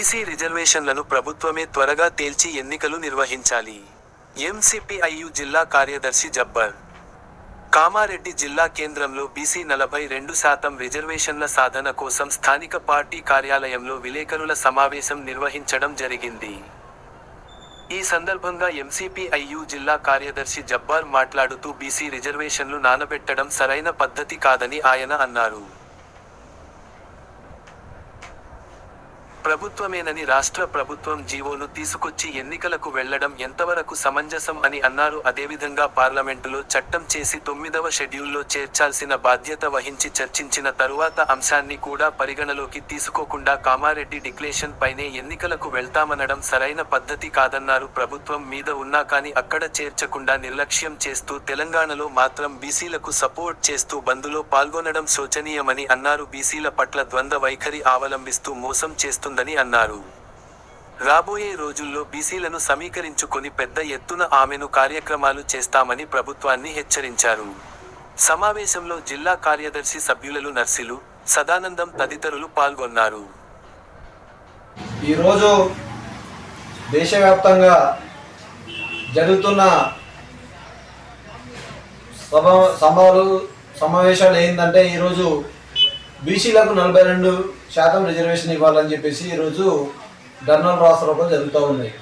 BC రిజర్వేషన్లను ప్రభుత్వమే త్వరగా తేల్చి ఎన్నికలు నిర్వహించాలి. ఎంసిపిఐయు జిల్లా కార్యదర్శి జబ్బర్. కామారెడ్డి జిల్లా కేంద్రంలో బీసీ నలభై రెండు శాతం రిజర్వేషన్ల సాధన కోసం స్థానిక పార్టీ కార్యాలయంలో విలేకరుల సమావేశం నిర్వహించడం జరిగింది. ఈ సందర్భంగా ఎంసీపీఐయు జిల్లా కార్యదర్శి జబ్బార్ మాట్లాడుతూ బీసీ రిజర్వేషన్లు నానబెట్టడం సరైన పద్ధతి కాదని ఆయన అన్నారు. ప్రభుత్వమేనని రాష్ట్ర ప్రభుత్వం జీవోను తీసుకొచ్చి ఎన్నికలకు వెళ్ళడం ఎంతవరకు సమంజసం అని అన్నారు. అదేవిధంగా పార్లమెంటులో చట్టం చేసి తొమ్మిదవ షెడ్యూల్లో చేర్చాల్సిన బాధ్యత వహించి చర్చించిన తరువాత అంశాన్ని కూడా పరిగణలోకి తీసుకోకుండా కామారెడ్డి డిక్లేషన్ పైనే ఎన్నికలకు వెళ్తామనడం సరైన పద్ధతి కాదన్నారు. ప్రభుత్వం మీద ఉన్నా కానీ అక్కడ చేర్చకుండా నిర్లక్ష్యం చేస్తూ తెలంగాణలో మాత్రం బీసీలకు సపోర్ట్ చేస్తూ బంద్లో పాల్గొనడం శోచనీయమని అన్నారు. బీసీల పట్ల ద్వంద్వ వైఖరి అవలంబిస్తూ మోసం చేస్తుందని అన్నారు. రాబోయే రోజుల్లో బీసీలను సమీకరించుకొని పెద్ద ఎత్తున ఆమెను కార్యక్రమాలు చేస్తామని ప్రభుత్వాన్ని హెచ్చరించారు. సమావేశంలో జిల్లా కార్యదర్శి సభ్యులలు నర్సిలు సదానందం తదితరులు పాల్గొన్నారు. ఈరోజు దేశవ్యాప్తంగా జరుగుతున్న సభ సభలు సమావేశాలు ఏంటంటే ఈరోజు బీసీలకు నలభై రెండు శాతం రిజర్వేషన్ ఇవ్వాలని చెప్పేసి ఈరోజు ధర్నాలు రాష్ట్రంలో జరుగుతూ ఉన్నాయి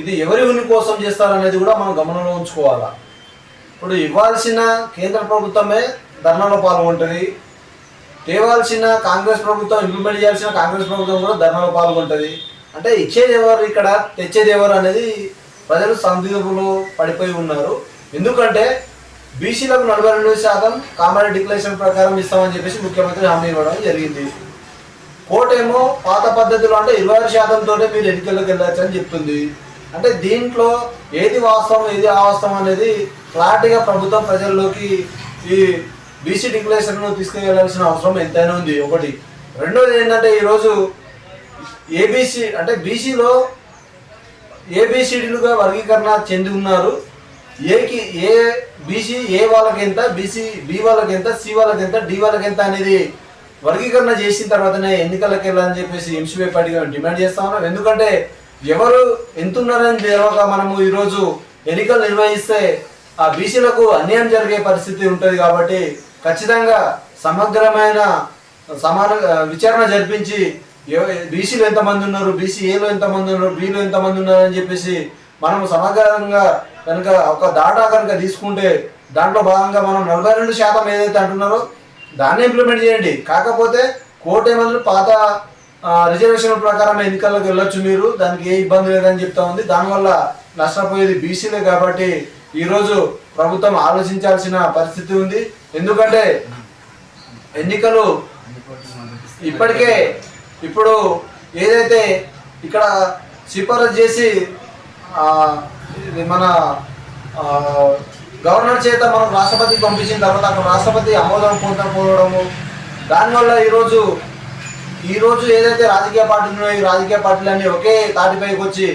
ఇది ఎవరి ఉని కోసం చేస్తారనేది కూడా మనం గమనంలో ఉంచుకోవాలా. ఇప్పుడు ఇవ్వాల్సిన కేంద్ర ప్రభుత్వమే ధర్నాలో పాల్గొంటుంది. తేవాల్సిన కాంగ్రెస్ ప్రభుత్వం ఇంప్లిమెంట్ చేయాల్సిన కాంగ్రెస్ ప్రభుత్వం కూడా ధర్నాలో పాల్గొంటుంది. అంటే ఇచ్చేది ఎవరు ఇక్కడ తెచ్చేది ఎవరు అనేది ప్రజలు సందిగ్ధులు పడిపోయి ఉన్నారు. ఎందుకంటే బీసీలకు నలభై రెండు శాతం కామారెడ్డి డిక్లరేషన్ ప్రకారం ఇస్తామని చెప్పేసి ముఖ్యమంత్రి హామీ ఇవ్వడం జరిగింది. కోటేమో పాత పద్ధతిలో అంటే ఇరవై ఆరు శాతంతోనే మీరు ఎన్నికల్లోకి వెళ్ళచ్చు అని చెప్తుంది. అంటే దీంట్లో ఏది వాస్తవం ఏది అవాస్తవం అనేది క్లారిటీగా ప్రభుత్వం ప్రజల్లోకి ఈ బీసీ డిక్లరేషన్ను తీసుకువెళ్ళాల్సిన అవసరం ఎంతైనా ఉంది. ఒకటి. రెండోది ఏంటంటే ఈరోజు ఏబీసీ అంటే బీసీలో ఏబిసిడీలుగా వర్గీకరణ చెంది ఉన్నారు. ఏకి ఏ బీసీ ఏ వాళ్ళకి ఎంత బీసీ బి వాళ్ళకి ఎంత సి వాళ్ళకి ఎంత డి వాళ్ళకి ఎంత అనేది వర్గీకరణ చేసిన తర్వాతనే ఎన్నికలకు వెళ్ళాలని చెప్పేసి ఎంసీబీ పార్టీగా డిమాండ్ చేస్తా ఉన్నాం ఎందుకంటే ఎవరు ఎంతున్నారని తెలియక మనము ఈరోజు ఎన్నికలు నిర్వహిస్తే ఆ బీసీలకు అన్యాయం జరిగే పరిస్థితి ఉంటుంది కాబట్టి ఖచ్చితంగా సమగ్రమైన సమాన విచారణ జరిపించి బీసీలు ఎంతమంది ఉన్నారు బీసీ ఏలో ఎంతమంది ఉన్నారు బీలో ఎంతమంది ఉన్నారు అని చెప్పేసి మనం సమగ్రంగా కనుక ఒక దాటా కనుక తీసుకుంటే దాంట్లో భాగంగా మనం నలభై రెండు శాతం ఏదైతే అంటున్నారో దాన్ని ఇంప్లిమెంట్ చేయండి. కాకపోతే కోర్టు ఏమన్నా పాత రిజర్వేషన్ ప్రకారం ఎన్నికలకు వెళ్ళొచ్చు మీరు. దానికి ఏ ఇబ్బంది లేదని చెప్తా ఉంది. దానివల్ల నష్టపోయేది బీసీలే కాబట్టి ఈరోజు ప్రభుత్వం ఆలోచించాల్సిన పరిస్థితి ఉంది. ఎందుకంటే ఎన్నికలు ఇప్పటికే ఇప్పుడు ఏదైతే ఇక్కడ సిఫారసు చేసి ఇది మన గవర్నర్ చేత మనం రాష్ట్రపతికి పంపించిన తర్వాత అక్కడ రాష్ట్రపతి ఆమోదం పొందకపోవడము దానివల్ల ఈరోజు ఈరోజు ఏదైతే రాజకీయ పార్టీలు ఉన్నాయో ఈ రాజకీయ పార్టీలన్నీ ఒకే తాటిపైకి వచ్చి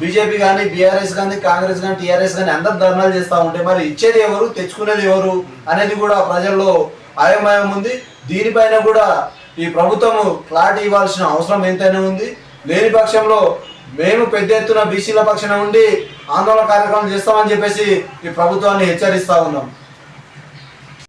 బీజేపీ కానీ బీఆర్ఎస్ కానీ కాంగ్రెస్ కానీ టీఆర్ఎస్ కానీ అందరు ధర్నాలు చేస్తూ ఉంటే మరి ఇచ్చేది ఎవరు తెచ్చుకునేది ఎవరు అనేది కూడా ప్రజల్లో అయోమయం ఉంది. దీనిపైన కూడా ఈ ప్రభుత్వము క్లారిటీ ఇవ్వాల్సిన అవసరం ఎంతైనా ఉంది. లేని పక్షంలో మేము పెద్ద ఎత్తున బీసీల పక్షాన ఉండి ఆందోళన కార్యక్రమం చేస్తామని చెప్పేసి ఈ ప్రభుత్వాన్ని హెచ్చరిస్తా ఉన్నాం.